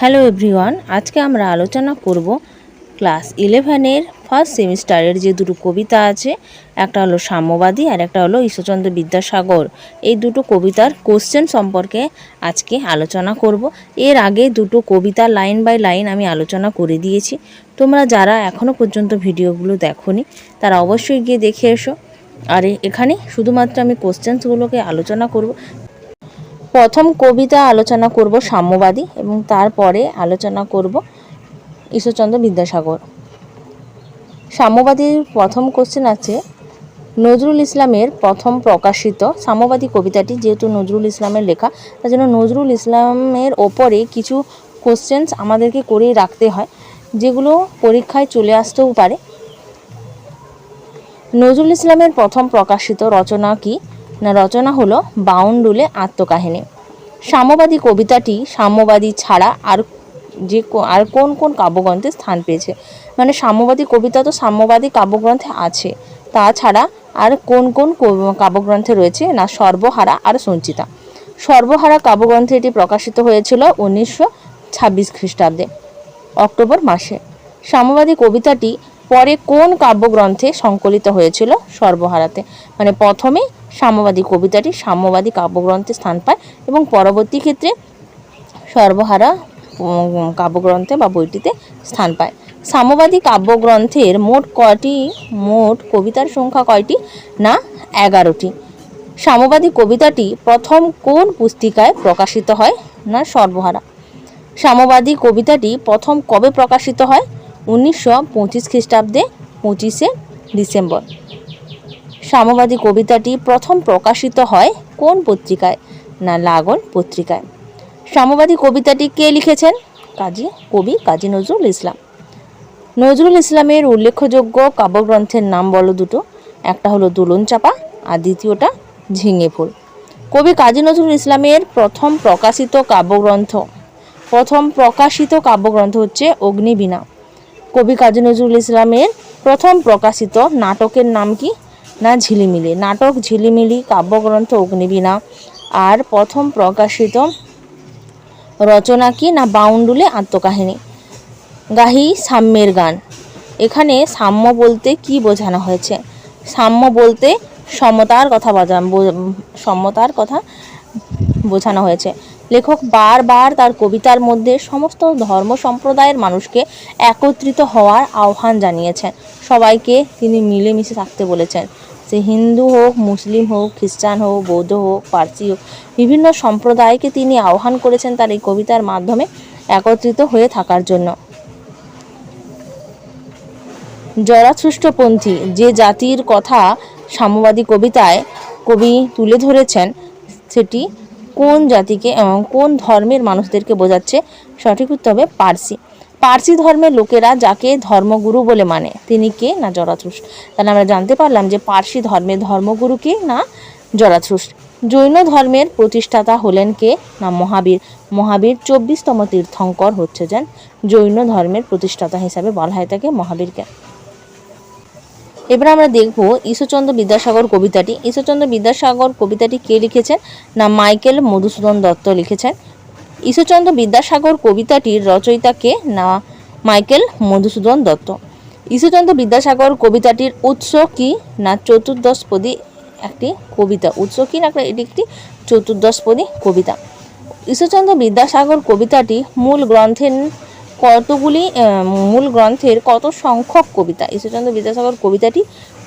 Hello everyone, আজকে আমরা আলোচনা করব ক্লাস ইলেভেনের ফার্স্ট সেমিস্টারের যে দুটো কবিতা আছে, একটা হলো সাম্যবাদী আর একটা হলো ঈশ্বরচন্দ্র বিদ্যাসাগর। এই দুটো কবিতার কোশ্চেন সম্পর্কে আজকে আলোচনা করব। এর আগে দুটো কবিতা লাইন বাই লাইন আমি আলোচনা করে দিয়েছি। তোমরা যারা এখনও পর্যন্ত ভিডিওগুলো দেখোনি, তারা অবশ্যই গিয়ে দেখে এসো। আর এখানে শুধুমাত্র আমি কোশ্চেন্সগুলোকে আলোচনা করব প্রথম কবিতা আলোচনা করব সাম্যবাদী এবং তারপরে আলোচনা করব ঈশ্বরচন্দ্র বিদ্যাসাগর। সাম্যবাদীর প্রথম কোশ্চেন আছে, নজরুল ইসলামের প্রথম প্রকাশিত সাম্যবাদী কবিতাটি, যেহেতু নজরুল ইসলামের লেখা, তার জন্য নজরুল ইসলামের ওপরে কিছু কোশ্চেন্স আমাদেরকে করেই রাখতে হয়, যেগুলো পরীক্ষায় চলে আসতেও পারে। নজরুল ইসলামের প্রথম প্রকাশিত রচনা কি? রচনা হলো বাউন্ডুলে আত্মকাহিনী। সাম্যবাদী কবিতাটি সাম্যবাদী ছাড়া আর যে আর কোন কোন কাব্যগ্রন্থে স্থান পেয়েছে? মানে সাম্যবাদী কবিতা তো সাম্যবাদী কাব্যগ্রন্থে আছে, তাছাড়া আর কোন কোন কাব্যগ্রন্থে রয়েছে? না, সর্বহারা আর সঞ্চিতা। সর্বহারা কাব্যগ্রন্থে এটি প্রকাশিত হয়েছিল উনিশশো ছাব্বিশ খ্রিস্টাব্দে, অক্টোবর মাসে। সাম্যবাদী কবিতাটি পরে কোন কাব্যগ্রন্থে সংকলিত হয়েছিল সর্বহারাতে? মানে প্রথমে সাম্যবাদী কবিতাটি সাম্যবাদী কাব্যগ্রন্থে স্থান পায় এবং পরবর্তী ক্ষেত্রে সর্বহারা কাব্যগ্রন্থে বা বইটিতে স্থান পায়। সাম্যবাদী কাব্যগ্রন্থের মোট কয়টি, মোট কবিতার সংখ্যা কয়টি না এগারোটি? সাম্যবাদী কবিতাটি প্রথম কোন পুস্তিকায় প্রকাশিত হয় না সর্বহারা? সাম্যবাদী কবিতাটি প্রথম কবে প্রকাশিত হয়? উনিশশো পঁচিশ খ্রিস্টাব্দে পঁচিশে ডিসেম্বর। সাম্যবাদী কবিতাটি প্রথম প্রকাশিত হয় কোন পত্রিকায়? না, লাগন পত্রিকায়। সাম্যবাদী কবিতাটি কে লিখেছেন? কাজী কবি কাজী নজরুল ইসলাম। নজরুল ইসলামের উল্লেখযোগ্য কাব্যগ্রন্থের নাম বলো দুটো। একটা হলো দুলন চাপা, আর দ্বিতীয়টা ঝিঙে ফুল। কবি কাজী নজরুল ইসলামের প্রথম প্রকাশিত কাব্যগ্রন্থ। প্রথম প্রকাশিত কাব্যগ্রন্থ হচ্ছে অগ্নিবীণা। কবি কাজী নজরুল ইসলামের প্রথম প্রকাশিত নাটকের নাম কি? না ঝিলিমিলি। নাটক, ঝিলিমিলি, কাব্যগ্রন্থ, অগ্নিবীণা। আর প্রথম প্রকাশিত রচনা কি না বাউন্ডুলে আত্মকাহিনী? গাহি সাম্যের গান। এখানে সাম্য বলতে কি বোঝানো হয়েছে? সাম্য বলতে সমতার কথা সমতার কথা বোঝানো হয়েছে। লেখক বারবার তার কবিতার মধ্যে সমস্ত ধর্ম সম্প্রদায়ের মানুষকে একত্রিত হওয়ার আহ্বান জানিয়েছেন। সবাইকে তিনি মিলেমিশে থাকতে বলেছেন। সে হিন্দু হোক, মুসলিম হোক, খ্রিস্টান হোক, বৌদ্ধ হোক, পার্সি হোক, বিভিন্ন সম্প্রদায়কে তিনি আহ্বান করেছেন তার এই কবিতার মাধ্যমে একত্রিত হয়ে থাকার জন্য। জরাসৃষ্টপন্থী যে জাতির কথা সাম্যবাদী কবিতায় কবি তুলে ধরেছেন, সেটি কোন জাতিকে এবং কোন ধর্মের মানুষদেরকে বোঝাচ্ছে সঠিক উত্তর হবে পার্সি। পার্সি ধর্মের লোকেরা যাকে ধর্মগুরু বলে মানে তিনি কে? না জরাথ্রুষ্ট তাহলে আমরা জানতে পারলাম যে পার্সি ধর্মের ধর্মগুরু কে না জরাথ্রুষ্ট জৈন ধর্মের প্রতিষ্ঠাতা হলেন কে? না মহাবীর। মহাবীর চব্বিশতম তীর্থঙ্কর হচ্ছে যেন জৈন ধর্মের প্রতিষ্ঠাতা হিসাবে বলা হয় তাকে মহাবীরকে। এবার আমরা দেখব ঈশ্বরচন্দ্র বিদ্যাসাগর কবিতাটি। ঈশ্বরচন্দ্র বিদ্যাসাগর কবিতাটি কে লিখেছেন? না মাইকেল মধুসূদন দত্ত লিখেছেন। ঈশ্বরচন্দ্র বিদ্যাসাগর কবিতাটির রচয়িতাকে নেওয়া মাইকেল মধুসূদন দত্ত। ঈশ্বরচন্দ্র বিদ্যাসাগর কবিতাটির উৎস কি না চতুর্দশপদী একটি কবিতা? উৎস কি না এটি একটি চতুর্দশপদী কবিতা। ঈশ্বরচন্দ্র বিদ্যাসাগর কবিতাটি মূল গ্রন্থের কতগুলি মূল গ্রন্থের কত সংখ্যক কবিতা? ঈশ্বরচন্দ্র বিদ্যাসাগর কবিতাটি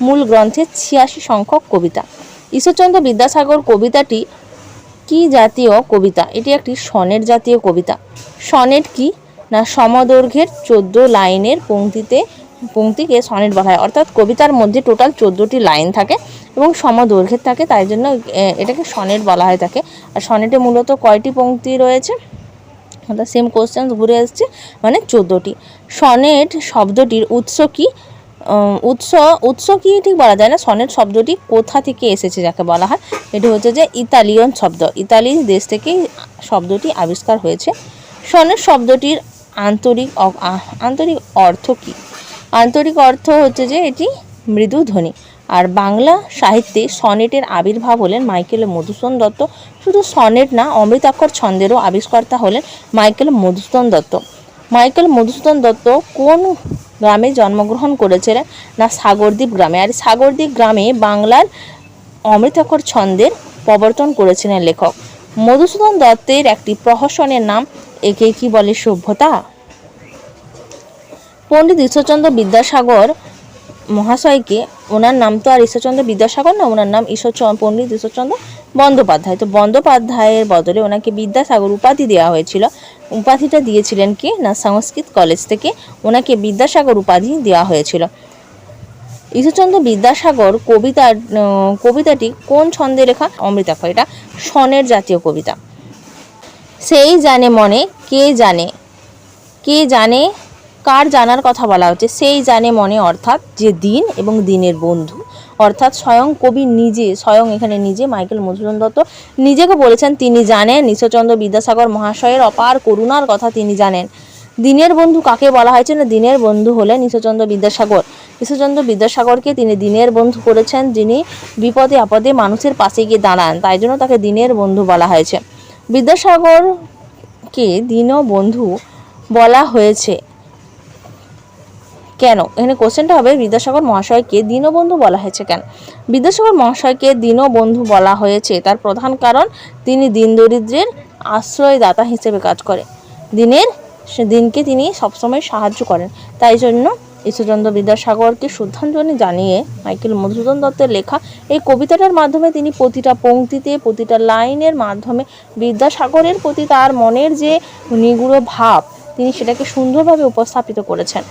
মূল গ্রন্থের ছিয়াশি সংখ্যক কবিতা। ঈশ্বরচন্দ্র বিদ্যাসাগর কবিতাটি কি জাতীয় কবিতা? এটি একটি সনেট জাতীয় কবিতা। সনেট কি? না, সমদৈর্ঘ্যের চোদ্দ লাইনের পংক্তিতে পংক্তিকে সনেট বলা হয়। অর্থাৎ কবিতার মধ্যে টোটাল চোদ্দোটি লাইন থাকে এবং সমদৈর্ঘ্যের থাকে, তাই জন্য এটাকে সনেট বলা হয় থাকে। আর সনেটে মূলত কয়টি পংক্তি রয়েছে? অর্থাৎ সেম কোশ্চেন ঘুরে আসছে মানে চোদ্দোটি। সনেট শব্দটির উৎস কি? উৎস উৎস কি ঠিক বলা যায় না? সনেট শব্দটি কোথা থেকে এসেছে যাকে বলা হয়? এটি হচ্ছে যে ইতালিয়ান শব্দ। ইতালি দেশ থেকেই শব্দটি আবিষ্কার হয়েছে। সনেট শব্দটির আন্তরিক আন্তরিক অর্থ কি? আন্তরিক অর্থ হচ্ছে যে এটি মৃদু ধ্বনি। আর বাংলা সাহিত্যে সনেটের আবির্ভাব হলেন মাইকেল মধুসূদন দত্ত। শুধু সনেট না, অমৃতাক্ষর ছন্দেরও আবিষ্কর্তা হলেন মাইকেল মধুসূদন দত্ত। মাইকেল মধুসূদন দত্ত কোন গ্রামে জন্মগ্রহণ করেছিলেন না সাগরদ্বীপ গ্রামে? আর সাগরদ্বীপ গ্রামে বাংলার অমৃতাক্ষর ছন্দের প্রবর্তন করেছিলেন লেখক। মধুসূদন দত্তের একটি প্রহসনের নাম একে কি বলে সভ্যতা? পণ্ডিত ঈশ্বরচন্দ্র বিদ্যাসাগর মহাশয়কে ওনার নাম তো আর ঈশ্বরচন্দ্র বিদ্যাসাগর না, ওনার নাম ঈশ্বর পণ্ডিত ঈশ্বরচন্দ্র বন্দ্যোপাধ্যায়। তো বন্দ্যোপাধ্যায়ের বদলে ওনাকে বিদ্যাসাগর উপাধি দেওয়া হয়েছিল। উপাধিটা দিয়েছিলেন কি? না সংস্কৃত কলেজ থেকে ওনাকে বিদ্যাসাগর উপাধি দেওয়া হয়েছিল। ঈশ্বরচন্দ্র বিদ্যাসাগর কবিতার আহ, কবিতাটি কোন ছন্দে লেখা? অমৃতাক্ষর। এটা সনের জাতীয় কবিতা। সেই জানে মনে কে জানে কে জানে কার জানার কথা বলা হচ্ছে সেই জানে মনে অর্থাৎ যে দিন এবং দিনের বন্ধু। অর্থাৎ স্বয়ং কবি নিজে, স্বয়ং এখানে নিজে, মাইকেল মধুসূদন দত্ত নিজেকে বলেছেন, তিনি জানেন, ঈশ্বরচন্দ্র বিদ্যাসাগর মহাশয়ের অপার করুণার কথা তিনি জানেন। দিনের বন্ধু কাকে বলা হয়েছে না দিনের বন্ধু হলেন ঈশ্বরচন্দ্র বিদ্যাসাগর। ঈশ্বরচন্দ্র বিদ্যাসাগরকে তিনি দিনের বন্ধু করেছেন, যিনি বিপদে আপদে মানুষের পাশে গিয়ে দাঁড়ান। তাই জন্য তাকে দিনের বন্ধু বলা হয়েছে। বিদ্যাসাগরকে দীনবন্ধু বলা হয়েছে। কেন? এখানে কোশ্চেনটা হবে, বিদ্যাসাগর মহাশয়কে দীনবন্ধু বলা হয়েছে কেন? বিদ্যাসাগর মহাশয়কে দীনবন্ধু বলা হয়েছে, তার প্রধান কারণ তিনি দিন দরিদ্রের আশ্রয়দাতা হিসেবে কাজ করে দিনের দিনকে তিনি সবসময় সাহায্য করেন। তাই জন্য ঈশ্বরচন্দ্র বিদ্যাসাগরকে শ্রদ্ধাঞ্জলি জানিয়ে মাইকেল মধুসূদন দত্তের লেখা এই কবিতাটার মাধ্যমে তিনি প্রতিটা পংক্তিতে প্রতিটা লাইনের মাধ্যমে বিদ্যাসাগরের প্রতি তার মনের যে নিগুড় ভাব, তিনি সেটাকে সুন্দরভাবে উপস্থাপিত করেছেন।